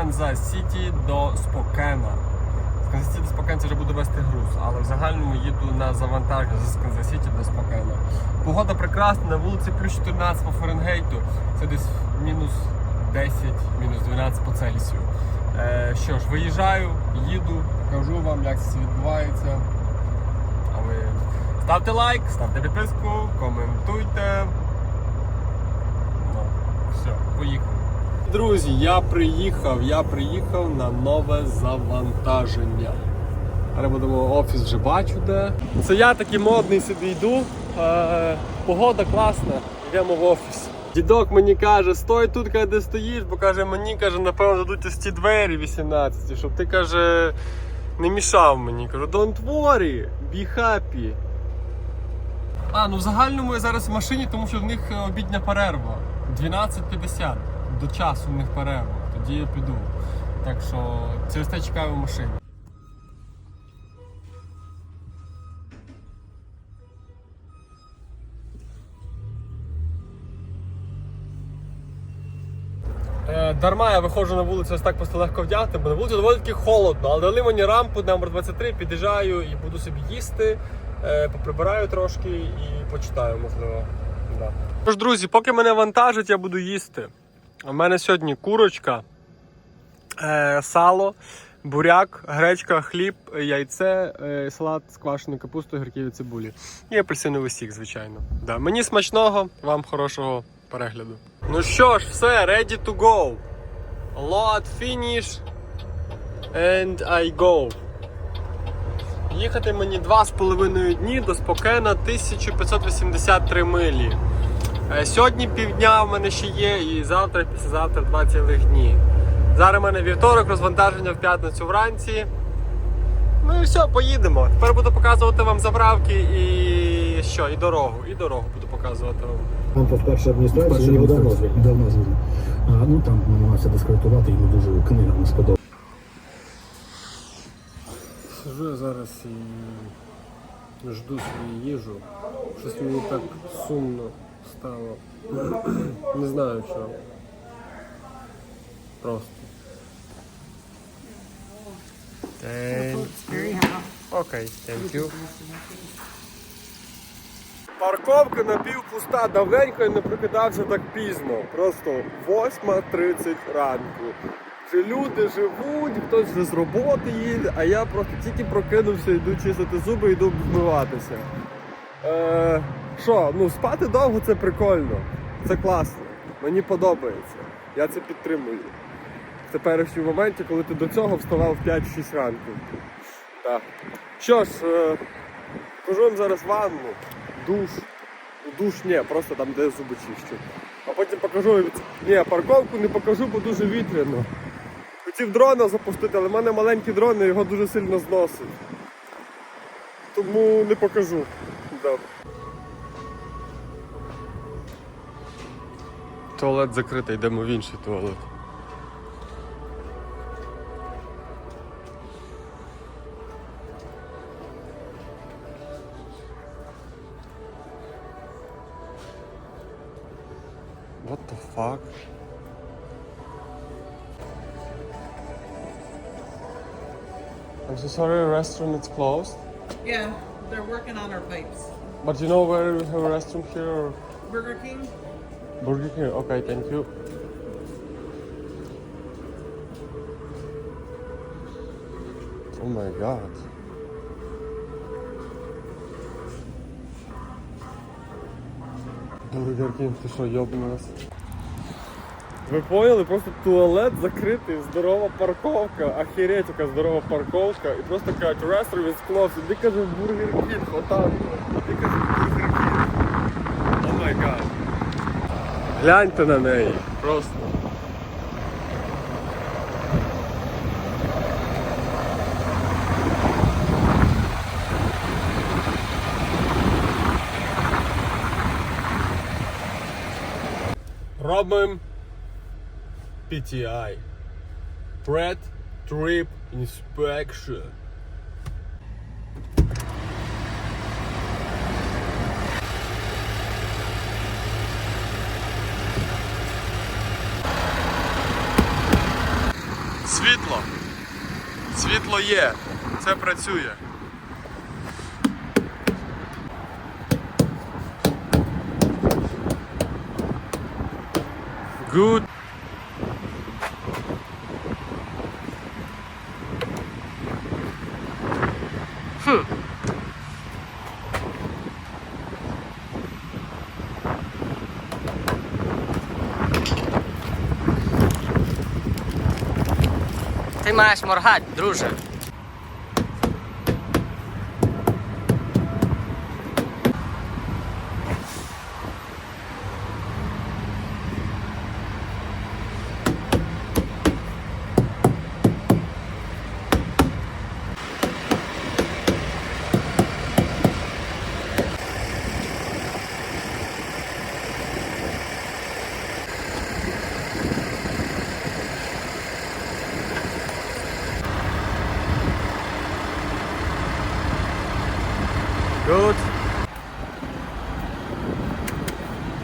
з Канзас Сіті до Спокена. З Канзас Сіті до Спокена це вже буду вести груз, але в загальному їду на завантаження з Канзас Сіті до Спокена. Погода прекрасна, на вулиці плюс 14 по Фаренгейту. Це десь мінус 10, мінус 12 по Цельсію. Е, що ж, виїжджаю, їду, покажу вам, як це відбувається. А ви ставте лайк, ставте підписку, коментуйте. Ну, все, поїхали. Друзі, я приїхав, я приїхав на нове завантаження. Зараз будемо офіс вже бачу де. Це я такий модний собі йду. Е, погода класна, йдемо в офіс. Дідок мені каже, стой тут, каже, де стоїш, бо каже, мені каже, напевно, дадуть ось ці двері 18, щоб ти каже, не мішав мені. Кажу, don't worry, be happy. А, ну в загальному я зараз в машині, тому що в них е, обідня перерва. 12.50 до часу в них. Тоді я піду. Так що через те чекаю в машині. Е, Дарма я виходжу на вулицю ось так просто легко вдягти, бо на вулиці доволі таки холодно. Але дали мені рампу номер 23, під'їжджаю і буду собі їсти, е, поприбираю трошки і почитаю, можливо. Да. Тож, друзі, поки мене вантажать, я буду їсти. У мене сьогодні курочка, е, сало, буряк, гречка, хліб, яйце, е, салат з квашеною капустою, гірків і цибулі. І апельсиновий сік, звичайно. Да. Мені смачного, вам хорошого перегляду. Ну що ж, все, ready to go. Load finish and I go. Їхати мені 2,5 дні до Спокена 1583 милі. Е, Сьогодні півдня в мене ще є, і завтра, післязавтра два цілих дні. Зараз в мене вівторок, розвантаження в п'ятницю вранці. Ну і все, поїдемо. Тепер буду показувати вам заправки і що, і дорогу. І дорогу буду показувати вам. Там по вперше адміністрації його давно давно звільнили. давно звільнили. А, ну там намагався дискредитувати, йому дуже книга не сподобалася. Сижу я зараз і жду свою їжу. Щось мені так сумно стало. Не знаю що. Просто. Окей, thank you. Парковка напівпуста, давненько я не прокидався так пізно. Просто 8.30 ранку. Вже люди живуть, хтось вже з роботи їде, а я просто тільки прокинувся, йду чистити зуби, йду вмиватися. Е, Що, ну спати довго це прикольно. Це класно. Мені подобається. Я це підтримую. В теперішньому моменті, коли ти до цього вставав в 5-6 ранку. Так. Що ж, е, покажу вам зараз ванну, душ. Душ ні, просто там де зуби чищу. А потім покажу. Ні, парковку не покажу, бо дуже вітряно. Хотів дрона запустити, але в мене маленький дрон і його дуже сильно зносить. Тому не покажу. Да. Туалет закритий, йдемо в інший туалет. What the fuck? I'm so sorry, restaurant is closed. Yeah, they're working on our pipes. But you know where we have a restroom here or Burger King? Burger King? Okay, thank you. Oh my god. Бургер Кинг, ти що, йобнулась? Ви поняли? Просто туалет закритий, здорова парковка, охереть, яка здорова парковка. І просто кажуть, ресторан is closed. Іди каже, бургер Кінг, отак. Іди каже, бургер Кінг. О май гад. Гляньте на неї. Просто. Робимо PTI. Pred Trip Inspection. Світло. Світло є. Це працює. Good. Ти маєш моргати, друже.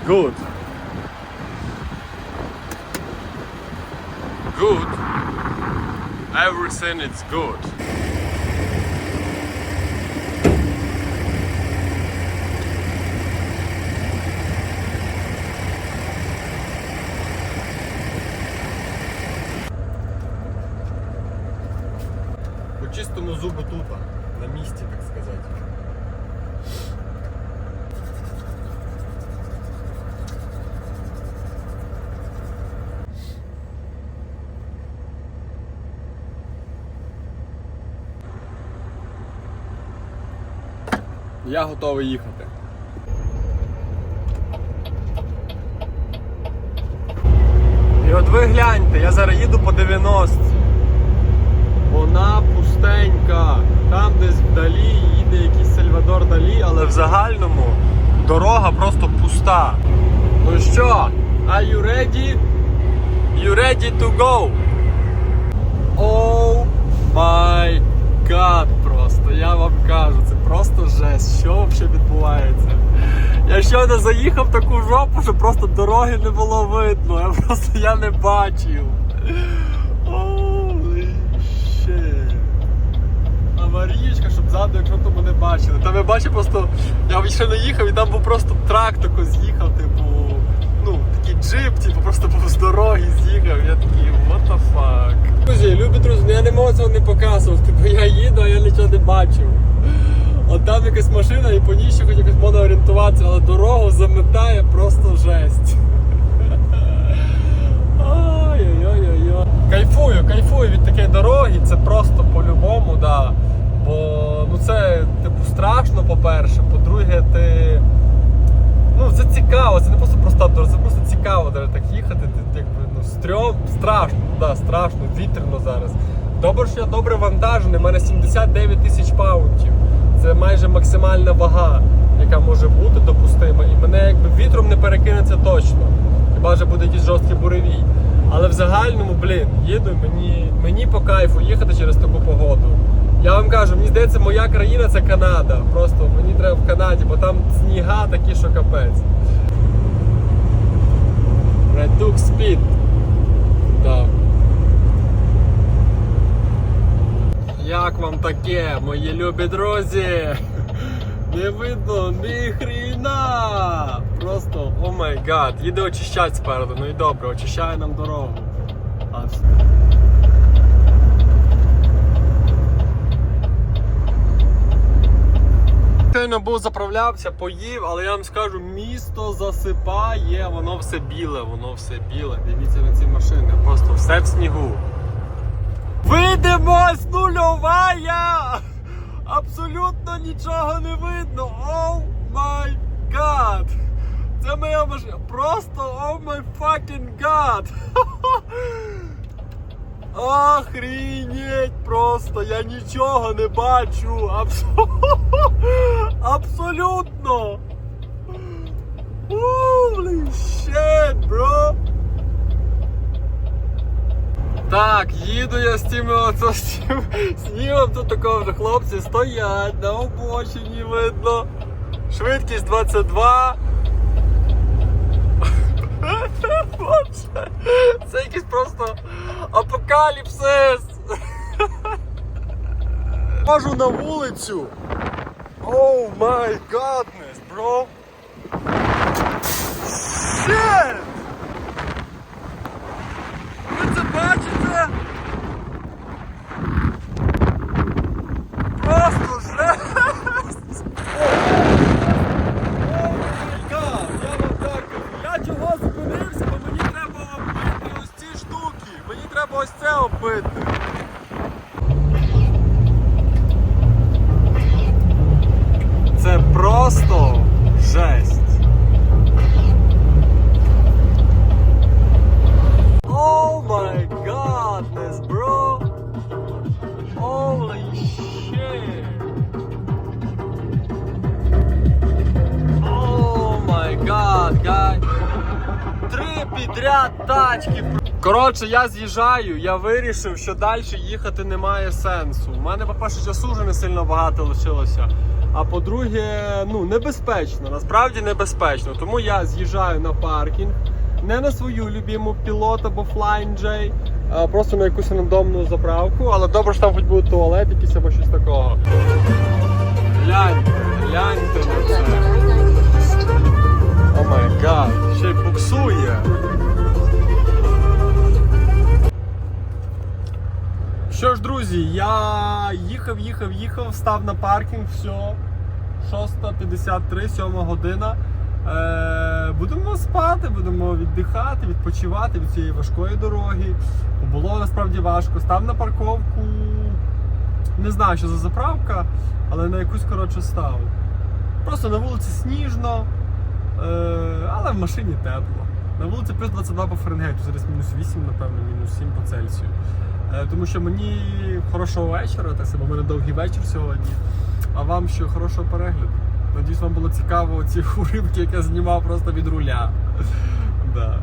Good. Good. Everything is good. Готовий їхати. І от ви гляньте, я зараз їду по 90. Вона пустенька. Там десь вдалі їде якийсь Сальвадор Далі, але в загальному дорога просто пуста. Ну що, are you ready? You ready to go? Оу май гад просто, я вам кажу, це просто жесть. Що взагалі відбувається? Я щойно заїхав в таку жопу, що просто дороги не було видно. Я просто я не бачив. Holy shit. Аварієчка, щоб ззаду, якщо то мене бачили. Та ви бачите, просто я ще не їхав і там був просто трак тако з'їхав, типу, ну, такий джип, типу, просто був з дороги з'їхав. Я такий, what the fuck. Друзі, любі друзі, ну я не можу цього не показувати. Типу я їду, а я нічого не бачив. От там якась машина і по ній ще хоч якось можна орієнтуватися, але дорогу заметає просто жесть. Ой-ой-ой-ой. Кайфую, кайфую від такої дороги, це просто по-любому, да. Бо ну це типу страшно, по-перше, по-друге, ти. Ну, це цікаво, це не просто проста дорога, це просто цікаво навіть так їхати. Ти, якби, ну, стрьом, страшно, да, страшно, вітряно зараз. Добре, що я добре вантажений, у мене 79 тисяч паунтів. Це майже максимальна вага, яка може бути допустима. І мене якби вітром не перекинеться точно. Хіба що буде якийсь жорсткий буревій. Але в загальному, блін, їду, мені, мені по кайфу їхати через таку погоду. Я вам кажу, мені здається, моя країна це Канада. Просто мені треба в Канаді, бо там сніга такі, що капець. Redux Speed. Да. Як вам таке, мої любі друзі? Не видно ні хріна! Просто, о май гад, їде очищати спереду, ну і добре, очищає нам дорогу. Щойно був заправлявся, поїв, але я вам скажу, місто засипає, воно все біле, воно все біле. Дивіться на ці машини, просто все в снігу. Видимость нульовая! Абсолютно нічого не видно. Оу май гад! Це моя машина. Просто о май факінг гад! Охренеть просто, я нічого не бачу. Абсо- Абсолютно. Holy shit, bro. Так, їду я з цими оце, снігом, тут такого вже хлопці стоять, на обочині видно. Швидкість 22. Боже, Це якийсь просто апокаліпсис. Можу на вулицю. Оу май гаднес, бро. Shit! Коротше, я з'їжджаю, я вирішив, що далі їхати немає сенсу. У мене, по-перше, часу вже не сильно багато лишилося. А по-друге, ну, небезпечно, насправді небезпечно. Тому я з'їжджаю на паркінг, не на свою любиму пілот або Flying J, а просто на якусь рандомну заправку. Але добре, що там хоч буде туалет якийсь або щось такого. Гляньте, гляньте на це. О май гад, ще й буксує. Що ж, друзі, я їхав, їхав, їхав, став на паркінг, все. 6.53, 7 година. Е, будемо спати, будемо віддихати, відпочивати від цієї важкої дороги. Було насправді важко. Став на парковку. Не знаю, що за заправка, але на якусь коротше став. Просто на вулиці сніжно, е, але в машині тепло. На вулиці плюс 22 по Фаренгейту, зараз мінус 8, напевно, мінус 7 по Цельсію. Е, тому що мені хорошого вечора, так само, у мене довгий вечір сьогодні. А вам ще хорошого перегляду. Надіюсь, вам було цікаво ці уривки, які я знімав просто від руля. Да.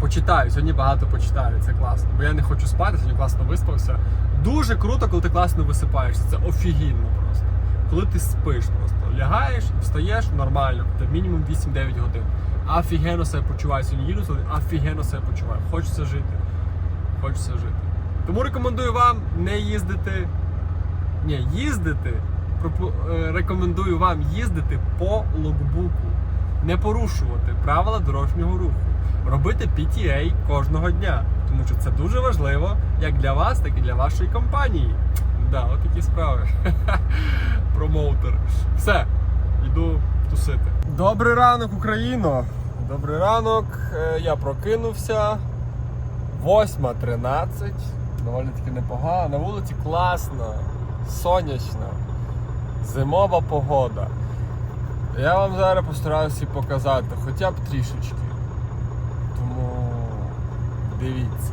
Почитаю, сьогодні багато почитаю, це класно. Бо я не хочу спати, сьогодні класно виспався. Дуже круто, коли ти класно висипаєшся. Це офігінно просто. Коли ти спиш просто. Лягаєш, встаєш нормально, це мінімум 8-9 годин. Офігенно себе почуваю. Сьогодні їду, офігенно себе почуваю. Хочеться жити. Хочеться жити. Тому рекомендую вам не їздити. Ні, їздити. е, Рекомендую вам їздити по логбуку. Не порушувати правила дорожнього руху. Робити PTA кожного дня. Тому що це дуже важливо як для вас, так і для вашої компанії. Да, от такі справи. Промоутер. Все, йду тусити. Добрий ранок, Україно! Добрий ранок. Е, Я прокинувся. 8.13. Доволі таки непогано. На вулиці класно, сонячно, зимова погода. Я вам зараз постараюся показати хоча б трішечки. Тому дивіться.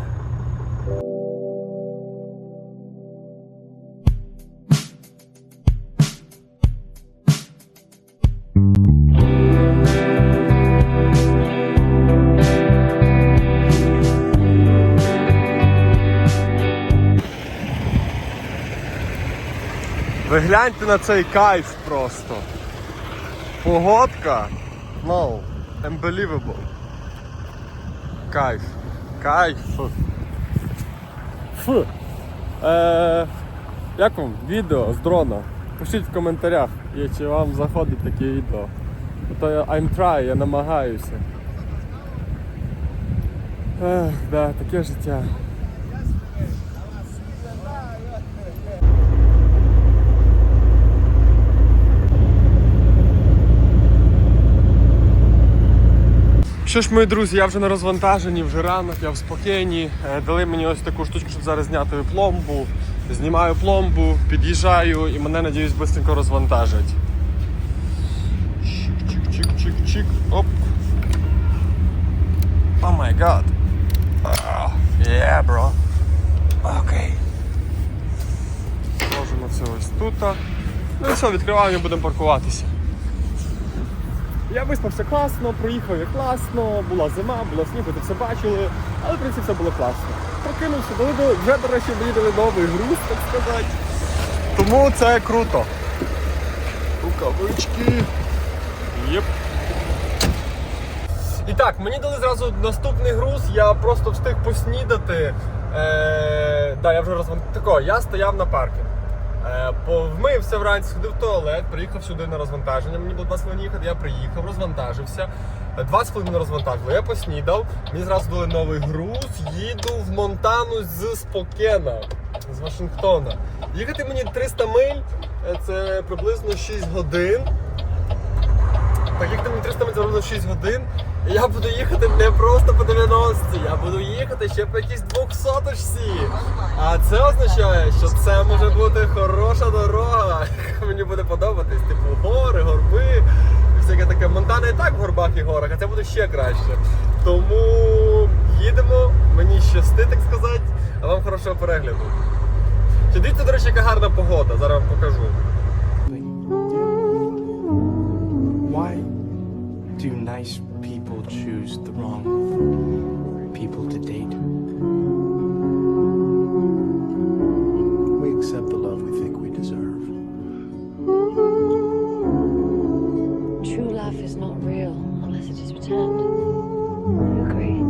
Ви гляньте на цей кайф просто. Погодка. No. Unbelievable. Кайф. Кайф. Фу. Е, як вам відео з дрона? Пишіть в коментарях, чи вам заходить таке відео. То я I'm try, я намагаюся. Ех, да, таке життя. Що ж, мої друзі, я вже на розвантаженні, вже ранок, я в спокійні. Е, Дали мені ось таку штучку, щоб зараз зняти пломбу. Знімаю пломбу, під'їжджаю і мене, надіюсь, швидко розвантажать. Чик-чик-чик-чик-чик. Оп. О май гад. Yeah, bro. Окей. Можемо це ось тут. Ну і все, відкриваємо і будемо паркуватися. Я виспався класно, проїхав я класно, була зима, була сніг, ви це все бачили, але в принципі все було класно. Прокинувся, дали до- вже, до речі, мені дали новий груз, так сказати. Тому це круто. Рукавички. Єп. І так, мені дали зразу наступний груз, я просто встиг поснідати. Е, да, я вже розван... Тако, я стояв на паркінгу. Е, по- вмився вранці, сходив в туалет, приїхав сюди на розвантаження. Мені було 20 хвилин їхати, я приїхав, розвантажився. Е, 20 хвилин розвантажили, я поснідав, мені зразу дали новий груз, їду в Монтану з Спокена, з Вашингтона. Їхати мені 300 миль, е, це приблизно 6 годин. Так їхати мені 300 метрів ровно 6 годин. Я буду їхати не просто по 90, я буду їхати ще по якійсь 200 А це означає, що це може бути хороша дорога, мені буде подобатись. Типу гори, горби, всяке таке. Монтана і так в горбах і горах, а це буде ще краще. Тому їдемо, мені щастить, так сказати, а вам хорошого перегляду. Чи дивіться, до речі, яка гарна погода, зараз вам покажу. Why do nice choose the wrong people to date? We accept the love we think we deserve. True love is not real unless it is returned. You agree?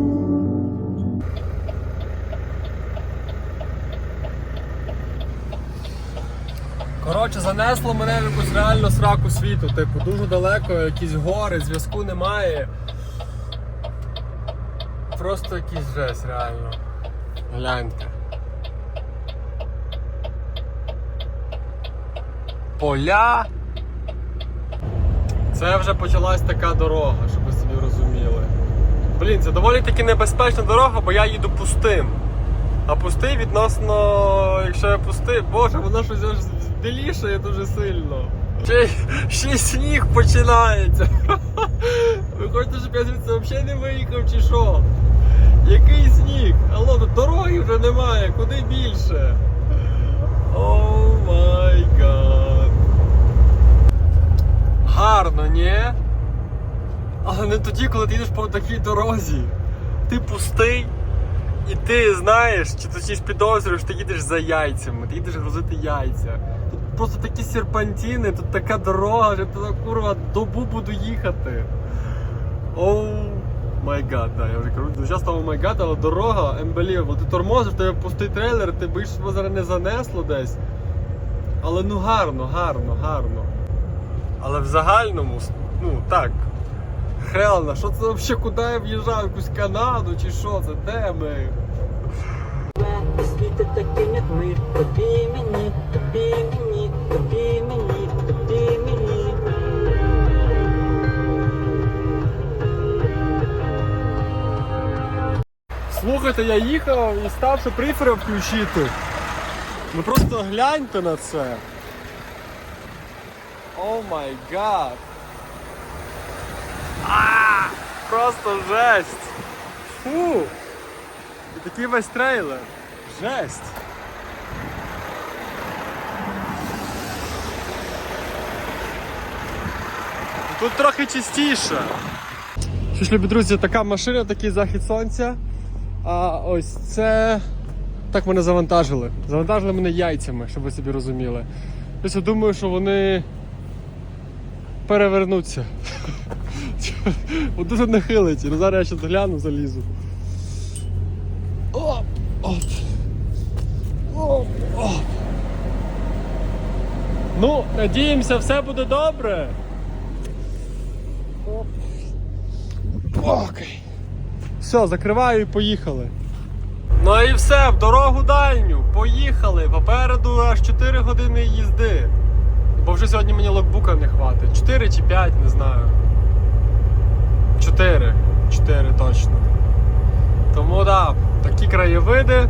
Коротше, занесло мене в якусь реально сраку світу. Типу, дуже далеко, якісь гори, зв'язку немає. Просто якийсь жесть, реально. Гляньте. Поля. Це вже почалась така дорога, щоб ви собі розуміли. Блін, це доволі таки небезпечна дорога, бо я їду пустим. А пустий відносно, якщо я пустий, боже, воно щось аж білішає дуже сильно. Ще, ще сніг починається. Ви хочете, щоб я звідси взагалі не виїхав чи що? Який сніг? Алло, тут дороги вже немає, куди більше? О май гад. Гарно, ні? Але не тоді, коли ти їдеш по такій дорозі. Ти пустий. І ти знаєш, чи точніше підозрюєш, ти їдеш за яйцями, ти їдеш грузити яйця. Тут просто такі серпантини, тут така дорога, що туди курва добу буду їхати. Оу май гад, да, я вже кажу, дуже часто о май гад, але дорога ембелів. Ти тормозиш, тебе пустий трейлер, ти боїшся, щоб зараз не занесло десь. Але ну гарно, гарно, гарно. Але в загальному, ну так, Хелна, що це взагалі, куди я в'їжджав? Якусь Канаду чи що це? Де ми? Світи таким, як ми, тобі мені, тобі мені, тобі Слухайте, я їхав і став, щоб прифери включити. Ну просто гляньте на це. О май гад. А, Просто жесть. Фу. І такий весь трейлер. Жесть. Тут трохи чистіше. Що ж, любі друзі, така машина, такий захід сонця. А ось це. Так мене завантажили. Завантажили мене яйцями, щоб ви собі розуміли. Тобто я думаю, що вони перевернуться. Дуже нахилиті. Ну зараз я ще гляну, залізу. Оп! Оп! Оп! Оп! Ну, надіємося, все буде добре. Оп. Окей. Все, закриваю і поїхали. Ну і все, в дорогу дальню. Поїхали. Попереду аж 4 години їзди. Бо вже сьогодні мені локбука не хватить. 4 чи 5, не знаю. 4. 4 точно. Тому да, такі краєвиди.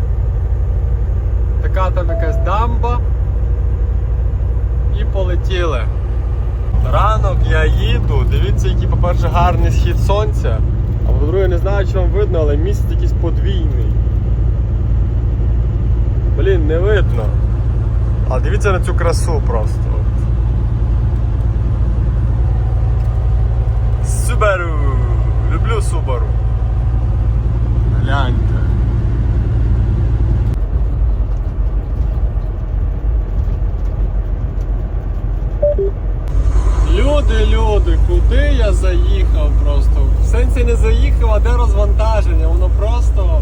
Така там якась дамба. І полетіли. Ранок я їду. Дивіться, який, по-перше, гарний схід сонця. А по-друге, не знаю, чи вам видно, але місяць якийсь подвійний. Блін, не видно. А дивіться на цю красу просто. Субару! Люблю Субару. Гляньте. Люди, люди, куди я заїхав просто? В сенсі не заїхав. а де розвантаження? Воно просто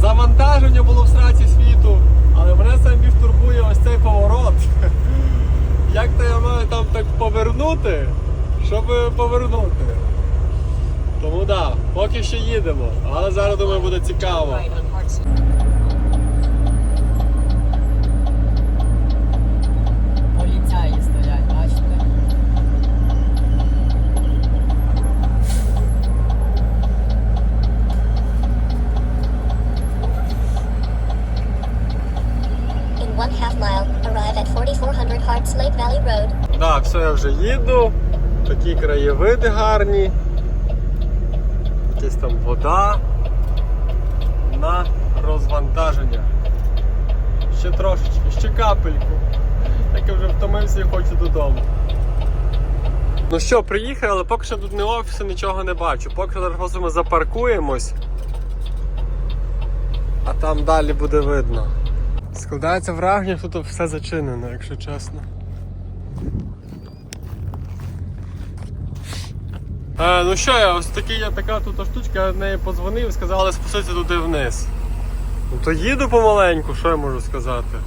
завантаження було в сраці світу, але мене саме більш турбує ось цей поворот. Як то я маю там так повернути, щоб повернути? Тому да, поки що їдемо, але зараз думаю буде цікаво. Так, все, я вже їду. Такі краєвиди гарні. Якась там вода на розвантаження. Ще трошечки, ще капельку. Так я вже втомився і хочу додому. Ну що, приїхали, але поки що тут не офісу, нічого не бачу. Поки що зараз ми запаркуємось. А там далі буде видно. Складається враження, що тут все зачинено, якщо чесно. Е, ну що я, ось такі є така тут штучка, я в неї подзвонив, сказали спуститися туди вниз. Ну то їду помаленьку, що я можу сказати.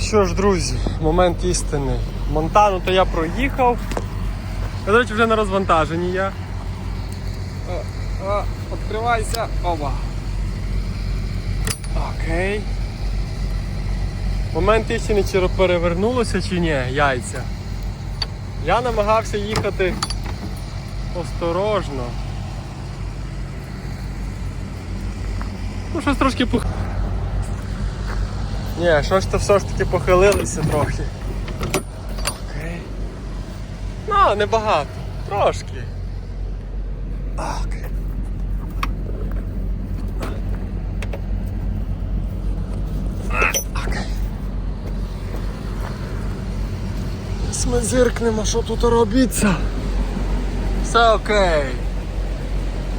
Що ж, друзі, момент істини. Монтану то я проїхав. Я, до речі, вже на розвантаженні я. О, о, відкривайся. Оба. Окей. Момент істини чи перевернулося чи ні, яйця. Я намагався їхати осторожно. Ну, щось трошки пох... Ні, щось то все ж таки похилилися трохи. Окей. Ну, небагато. Трошки. Окей. Окей. Ми зиркнемо, що тут робиться. Все окей.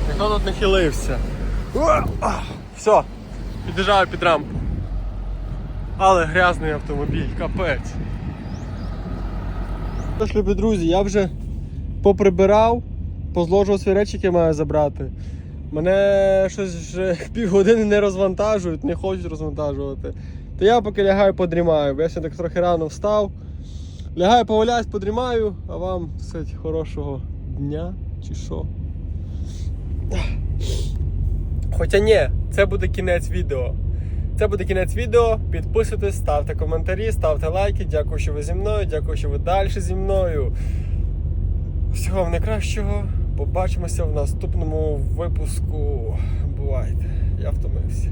Ніхто тут не хилився. Все, під'їжджаю під рампу. Але грязний автомобіль, капець. Тож, любі друзі, я вже поприбирав, позложував свої речі, які маю забрати. Мене щось вже півгодини не розвантажують, не хочуть розвантажувати. То я поки лягаю подрімаю, бо я сьогодні так трохи рано встав. Лягаю, поваляюсь, подрімаю, а вам сказати, хорошого дня чи що. Хоча ні, це буде кінець відео. Це буде кінець відео. Підписуйтесь, ставте коментарі, ставте лайки. Дякую, що ви зі мною. Дякую, що ви далі зі мною. Всього вам найкращого. Побачимося в наступному випуску. Бувайте. Я втомився.